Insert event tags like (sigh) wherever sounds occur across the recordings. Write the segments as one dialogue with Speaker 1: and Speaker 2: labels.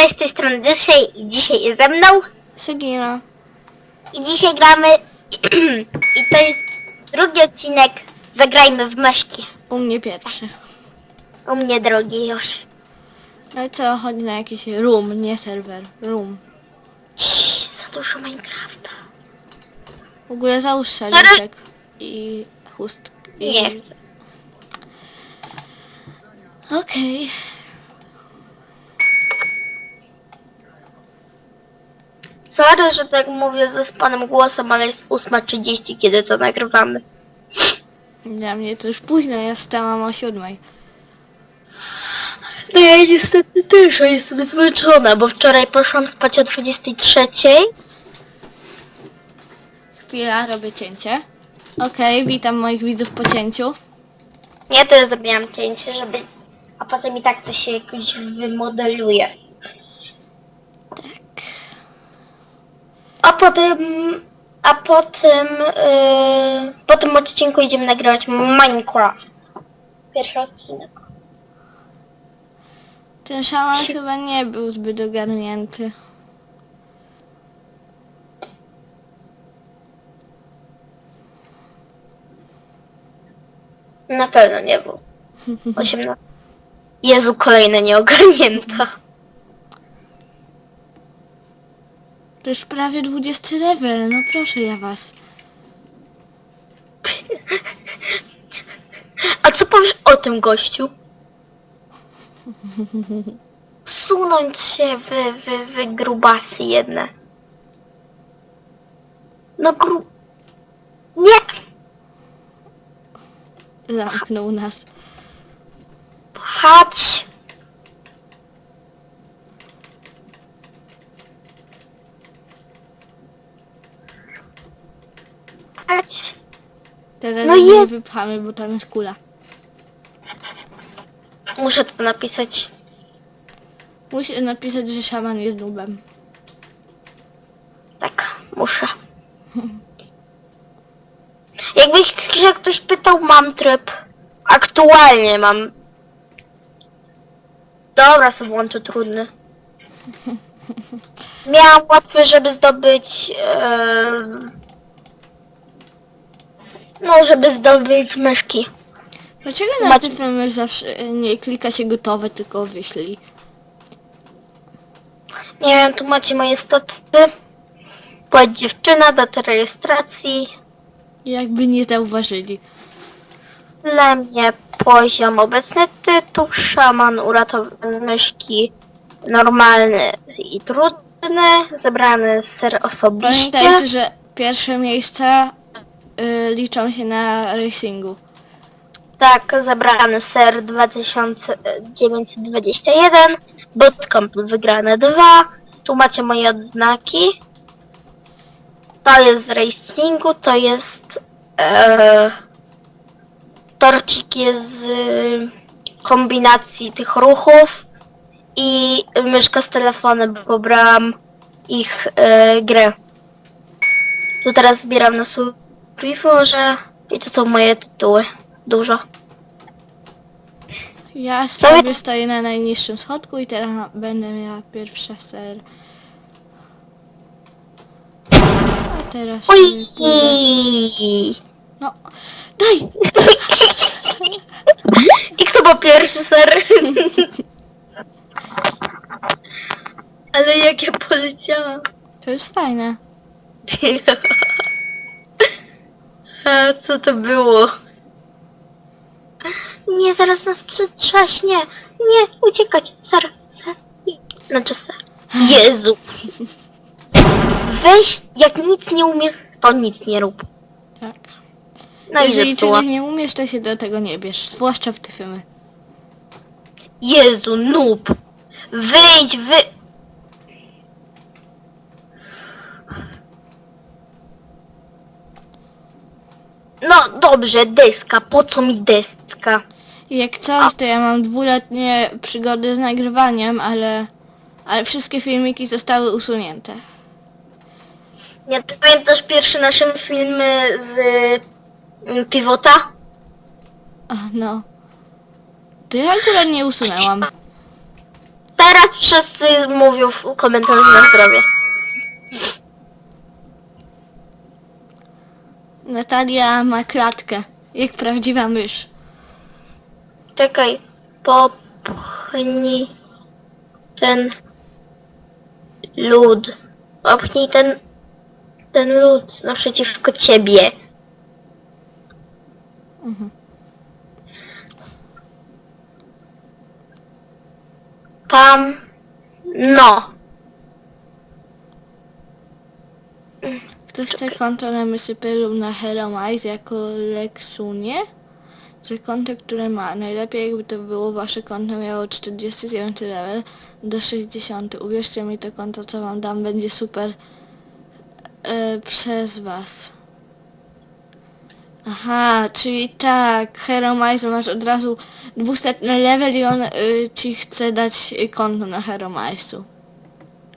Speaker 1: Cześć, z tej strony Dyszej i dzisiaj jest ze mną
Speaker 2: Segina.
Speaker 1: i dzisiaj gramy (clears throat) i to jest drugi odcinek Zagrajmy w myszki.
Speaker 2: U mnie pierwszy.
Speaker 1: U mnie drogi już.
Speaker 2: No i co, chodzi na jakiś room, nie serwer. Room.
Speaker 1: Ciii, za dużo Minecrafta.
Speaker 2: W ogóle załóż szaliczek i chustkę. I...
Speaker 1: Nie.
Speaker 2: Okej.
Speaker 1: Sorry, że tak mówię ze panem głosem, ale jest 8.30 kiedy to nagrywamy.
Speaker 2: Dla mnie to już późno, ja wstałam o siódmej.
Speaker 1: No ja niestety też, a jestem zmęczona, bo wczoraj poszłam spać o 23.
Speaker 2: Chwila, robię cięcie. Okej, witam moich widzów po cięciu.
Speaker 1: Ja też zrobiłam cięcie, żeby... A potem i tak to się jakoś wymodeluje. A potem... A potem... Yy, po tym odcinku idziemy nagrywać Minecraft. Pierwszy odcinek.
Speaker 2: Ten szaman chyba nie był zbyt ogarnięty.
Speaker 1: Na pewno nie był. 18. Jezu, kolejne nieogarnięta.
Speaker 2: To już prawie 20 level, no proszę ja was.
Speaker 1: A co powiesz o tym gościu? Sunąć się wy, wy, wy grubasy jedne. No gru... Nie!
Speaker 2: Zamknął nas.
Speaker 1: Chodź!
Speaker 2: Teraz
Speaker 1: No
Speaker 2: nie
Speaker 1: jest.
Speaker 2: wypchamy, bo tam jest kula.
Speaker 1: Muszę to napisać.
Speaker 2: Musi napisać, że szaman jest nubem.
Speaker 1: Tak, muszę. (laughs) Jakbyś jak ktoś pytał, mam tryb. Aktualnie mam. Dobra, sobie włączę trudny. Miałam łatwy, żeby zdobyć... em, no, żeby zdobyć myszki.
Speaker 2: Dlaczego na
Speaker 1: Macie-
Speaker 2: tym zawsze e, nie klika się gotowe, tylko wyślij?
Speaker 1: Nie wiem, tu macie moje staty. Płeć dziewczyna, data rejestracji.
Speaker 2: Jakby nie zauważyli.
Speaker 1: Dla mnie poziom obecny tytuł, szaman uratowany myszki normalny i trudny, zebrany ser osobiście.
Speaker 2: Pamiętajcie, że pierwsze miejsca y, liczą się na racingu.
Speaker 1: Tak, zebrany ser 2921, bootcamp wygrane 2, tu macie moje odznaki. To jest z racingu, to jest e, torcik jest z kombinacji tych ruchów i myszka z telefonem, bo pobrałam ich e, grę. Tu teraz zbieram na Survivorze i to są moje tytuły. Dużo.
Speaker 2: Ja sobie stoję na najniższym schodku i teraz będę miała pierwsza ser. A teraz...
Speaker 1: Oj!
Speaker 2: jest- No, daj! (laughs)
Speaker 1: I kto był pierwszy, ser? (laughs) Ale jak ja poleciałam.
Speaker 2: To jest fajne. (laughs)
Speaker 1: A co to było? Nie, zaraz nas przetrzaśnie. Nie, uciekać. Ser, ser. Znaczy ser. Jezu. Weź, jak nic nie umiesz, to nic nie rób.
Speaker 2: Tak.
Speaker 1: No i
Speaker 2: Jeżeli
Speaker 1: zepsuła.
Speaker 2: czegoś nie umiesz, to się do tego nie bierz. Zwłaszcza w te filmy.
Speaker 1: Jezu, noob. Wyjdź, wy... No dobrze, deska. Po co mi deska?
Speaker 2: Jak coś, to ja mam dwuletnie przygody z nagrywaniem, ale... Ale wszystkie filmiki zostały usunięte.
Speaker 1: Nie ty pamiętasz pierwsze nasze filmy z mm, Pivota?
Speaker 2: A, no. To ja akurat nie usunęłam.
Speaker 1: Te Teraz wszyscy mówią w komentarzu na zdrowie.
Speaker 2: Natalia ma klatkę, jak prawdziwa mysz.
Speaker 1: Czekaj, popchnij ten lód. Popchnij ten, ten lód naprzeciwko ciebie.
Speaker 2: Mhm.
Speaker 1: Tam, no.
Speaker 2: Chce konto na Mysypelu na Heromize jako Lexunie? Za konto, które ma. Najlepiej jakby to było wasze konto miało 49 level do 60. Uwierzcie mi, to konto co wam dam będzie super e, przez was. Aha, czyli tak, Heromize masz od razu 200 level i on y, ci chce dać konto na Heromize'u.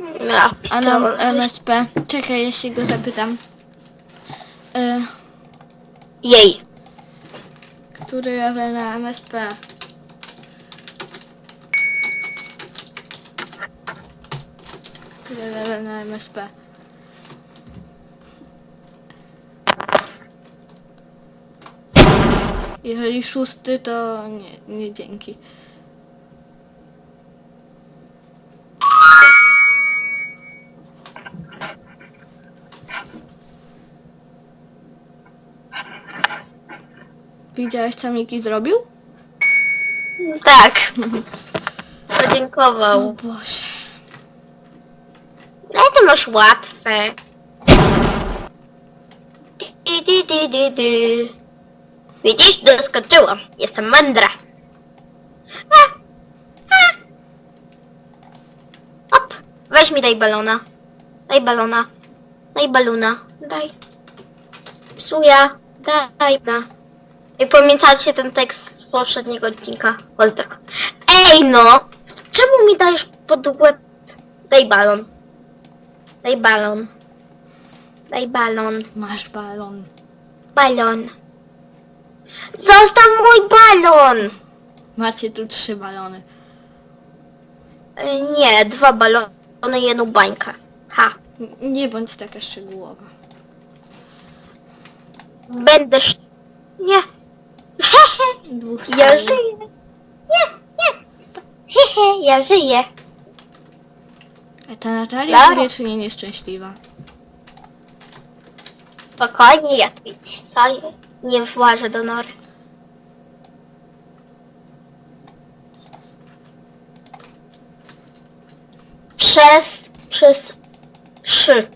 Speaker 1: Ja,
Speaker 2: A na MSP? Czekaj, ja się go zapytam. E,
Speaker 1: Jej.
Speaker 2: który level na MSP? Który level na MSP? Jeżeli szósty, to nie, nie dzięki. Widziałeś, co Miki zrobił?
Speaker 1: Tak.
Speaker 2: O
Speaker 1: Podziękował.
Speaker 2: Boże.
Speaker 1: No to masz łatwe. Di, di, di, di, di. Widzisz, doskoczyłam. Jestem mądra. A, a. Op, weź mi daj balona. Daj balona. Daj balona. Daj. Psuja. Daj na. I pamiętacie ten tekst z poprzedniego odcinka? Pozdro. Ej no! Czemu mi dajesz pod łeb? Daj balon. Daj balon. Daj balon.
Speaker 2: Masz balon.
Speaker 1: Balon. Zostaw mój balon!
Speaker 2: Macie tu trzy balony.
Speaker 1: E, Nie, dwa balony i jedną bańkę. Ha.
Speaker 2: N- Nie bądź taka szczegółowa.
Speaker 1: Będę... sz- Nie.
Speaker 2: Dwóch
Speaker 1: Ja żyję. Nie, nie. Hehe, ja żyję.
Speaker 2: A ta Natalia
Speaker 1: Lara.
Speaker 2: wiecznie nieszczęśliwa.
Speaker 1: Spokojnie, ja tu? Nie włażę do nory. Przez, przez, trzy.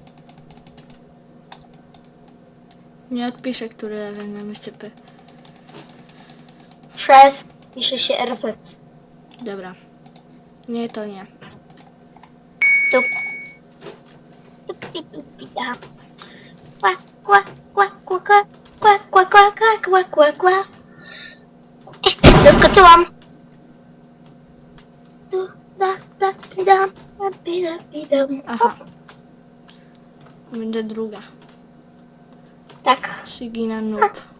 Speaker 2: Nie odpiszę, który level na MSCP.
Speaker 1: Przez, pisze się RZ.
Speaker 2: Dobra. Nie, to nie.
Speaker 1: Tup. Tupi, tupi, da. Kła, kła, kła, kła, kła, kła, kła, kła, kła, kła, kła, kła. Eh, Doskoczyłam. Tu, da, da, da, da, pi, dam.
Speaker 2: Aha. Będę druga.
Speaker 1: Tak.
Speaker 2: Sigina noob.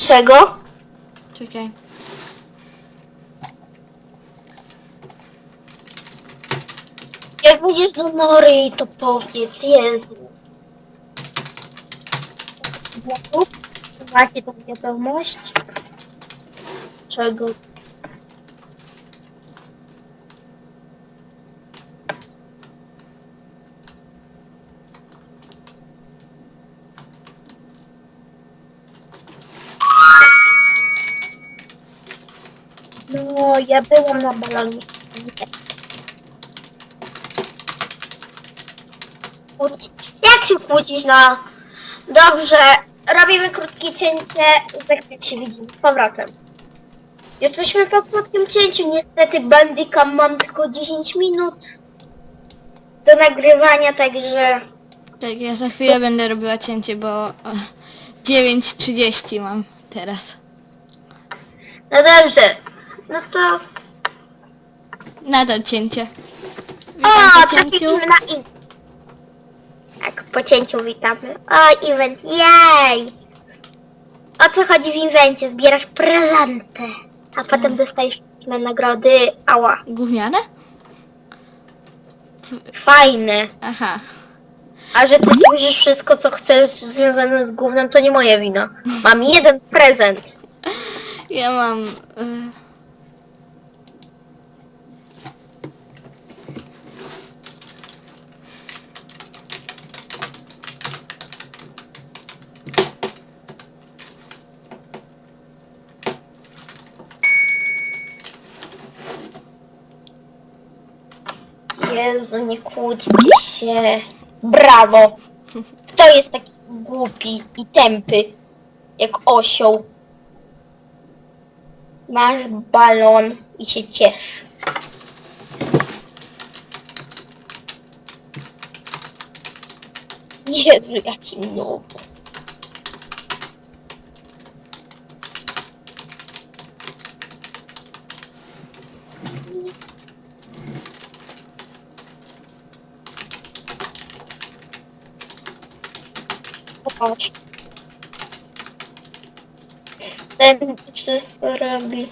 Speaker 1: Czego?
Speaker 2: Czekaj.
Speaker 1: Jak będziesz do nory, to powiedz, Jezu. Macie tą wiadomość? Czego? Ja byłam na balonie. Jak się kłócić, no? Dobrze, robimy krótkie cięcie jak się widzimy. Z powrotem. Jesteśmy po krótkim cięciu. Niestety Bandicam mam tylko 10 minut do nagrywania, także...
Speaker 2: Tak, ja za chwilę będę robiła cięcie, bo e, 9.30 mam teraz.
Speaker 1: No dobrze. No to...
Speaker 2: Nadal cięcie.
Speaker 1: O,
Speaker 2: Witam po
Speaker 1: trafiliśmy
Speaker 2: cięciu.
Speaker 1: na in... Tak, po cięciu witamy. O, event, jej! O co chodzi w inwencie? Zbierasz prezenty. A potem dostaliśmy nagrody. Ała.
Speaker 2: Gówniane?
Speaker 1: Fajne.
Speaker 2: Aha.
Speaker 1: A że ty słyszysz wszystko, co chcesz związane z gównem, to nie moja wina. Mam jeden prezent.
Speaker 2: Ja mam... Y...
Speaker 1: Jezu, nie kłóćcie się. Brawo. (laughs) Kto jest taki głupi i tępy, jak osioł? Masz balon i się ciesz. Jezu, jaki noob. Popatrz. Ten wszystko robi.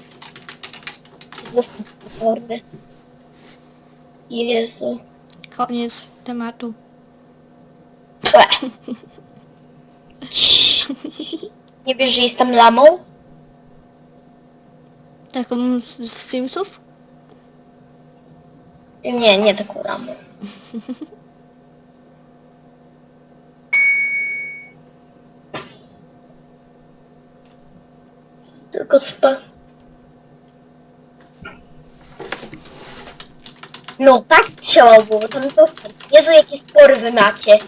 Speaker 1: Mordy. Jezu.
Speaker 2: Koniec tematu.
Speaker 1: Nie wiesz, że jestem lamą?
Speaker 2: Taką z, z Simsów?
Speaker 1: Nie, nie taką lamą. (laughs) Tylko spa... No tak cioło, tam to... Jezu, jakie spory wy macie.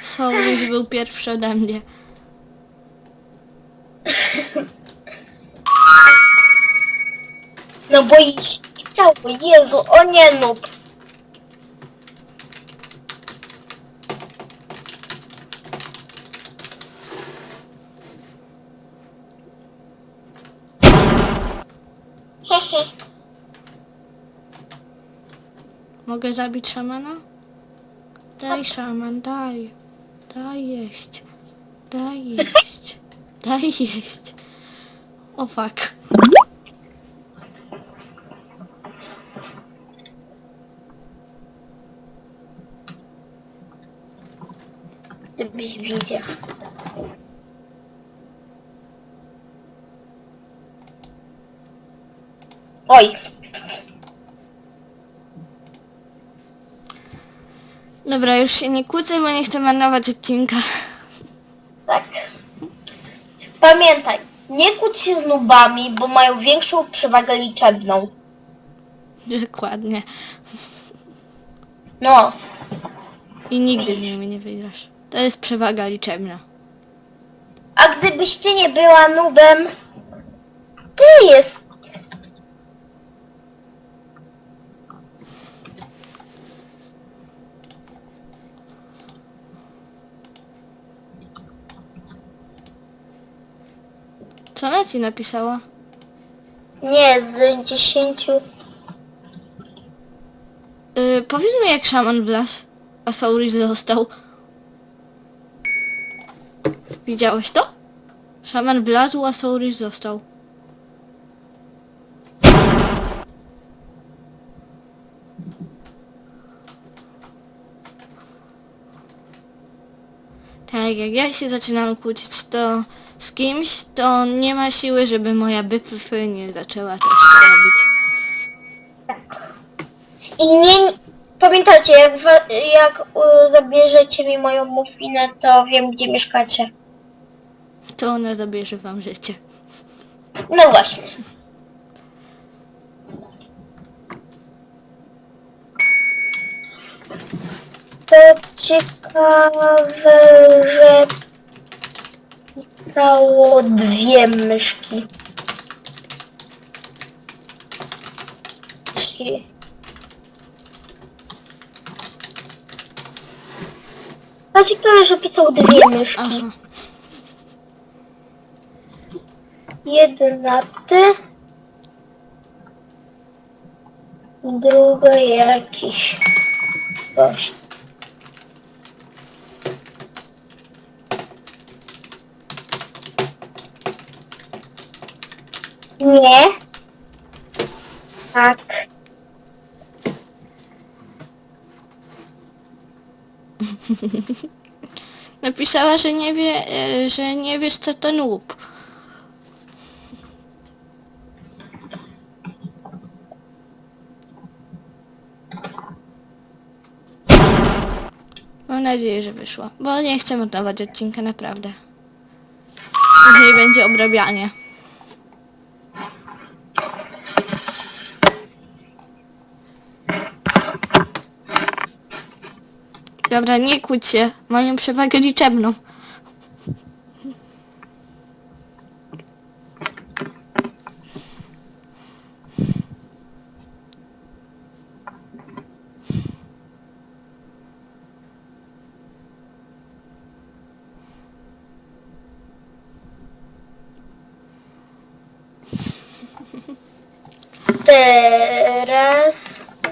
Speaker 2: Sołtyś był pierwszy ode mnie. (laughs)
Speaker 1: No bo i chciał, Jezu, o nie no. Hehe.
Speaker 2: Mogę zabić szamana? Daj szaman, daj. Daj jeść. Daj jeść. Daj jeść. O fuck.
Speaker 1: Gdybyś widział. Oj,
Speaker 2: Dobra, już się nie kłócę, bo nie chcę marnować odcinka.
Speaker 1: tak. Pamiętaj, nie kłóć się z nubami, bo mają większą przewagę liczebną.
Speaker 2: Dokładnie.
Speaker 1: No,
Speaker 2: I nigdy z nimi nie wygrasz. To jest przewaga liczebna.
Speaker 1: a gdybyś ty nie była nubem, ty jest.
Speaker 2: Co ona ci napisała?
Speaker 1: Nie, z dziesięciu.
Speaker 2: Yy, powiedz mi jak szaman wlazł, a Sauris został. Widziałeś to? Szaman wlazł, a Sauris został. Tak, jak ja się zaczynam kłócić to z kimś, to nie ma siły, żeby moja bypf nie zaczęła to robić.
Speaker 1: I nie... Pamiętacie, jak, jak y, zabierzecie mi moją muffinę, to wiem, gdzie mieszkacie.
Speaker 2: To ona zabierze wam życie.
Speaker 1: No właśnie. To ciekawe, że pisało dwie myszki. Myszki. To ciekawe, że pisał dwie myszki.
Speaker 2: Aha.
Speaker 1: Jedna ty druga jakiś gość. Nie. Tak. (laughs)
Speaker 2: Napisała, że nie wie, e, że nie wiesz co to noob. Nadzieję, że wyszło, bo nie chcę montować odcinka naprawdę. Później będzie obrabianie. Dobra, nie kłóć się, mają przewagę liczebną.
Speaker 1: Teraz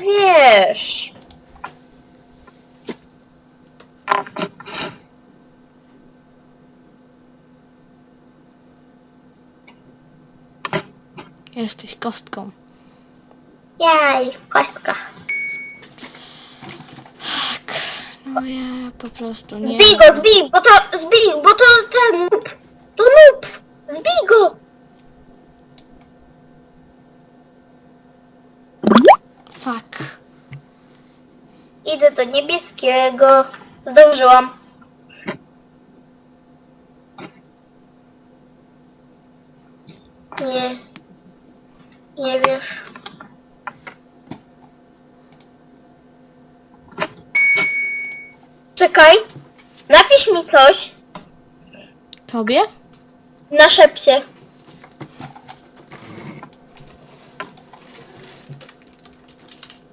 Speaker 1: wiesz.
Speaker 2: Jesteś kostką.
Speaker 1: Jaj, kostka.
Speaker 2: Tak. No ja po prostu nie.
Speaker 1: Zbij go, zbij, bo to, zbij, bo to ten noob. To noob. Zbij go.
Speaker 2: Fuck.
Speaker 1: Idę do niebieskiego. Zdążyłam. Nie. Nie wiesz. Czekaj. Napisz mi coś
Speaker 2: Tobie?
Speaker 1: na szepcie.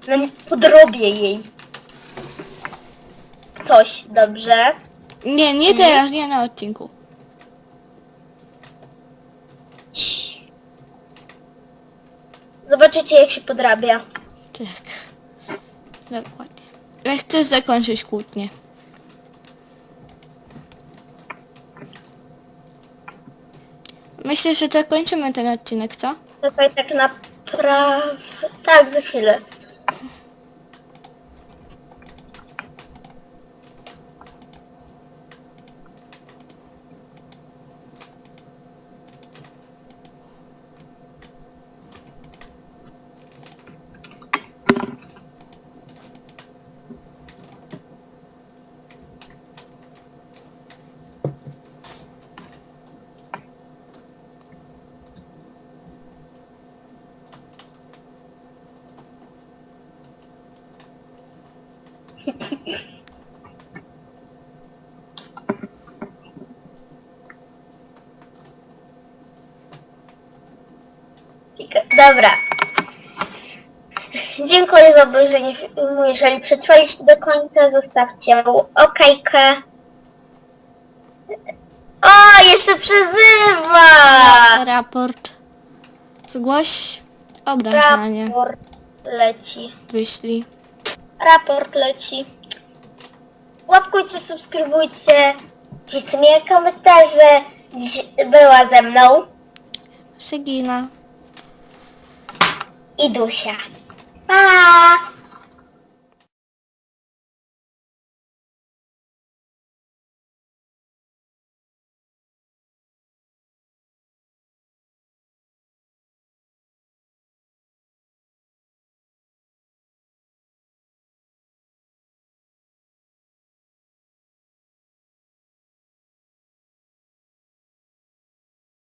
Speaker 1: No nie podrobię jej. Coś, dobrze?
Speaker 2: Nie, nie teraz, nie na odcinku.
Speaker 1: Zobaczycie jak się podrabia.
Speaker 2: Tak. Dokładnie. Ja chcę zakończyć kłótnię. Myślę, że zakończymy ten odcinek, co?
Speaker 1: Czekaj, tak naprawdę... Tak, za chwilę. Dobra. Dziękuję za obejrzenie filmu. Jeżeli przetrwaliście do końca, zostawcie okejkę. O, jeszcze przezywa!
Speaker 2: Raport. Zgłoś obrażanie.
Speaker 1: Raport leci.
Speaker 2: Wyślij.
Speaker 1: Raport leci. Łapkujcie, subskrybujcie. Piszcie mi komentarze. Dziś była ze mną
Speaker 2: Segina.
Speaker 1: i Dusia. Pa!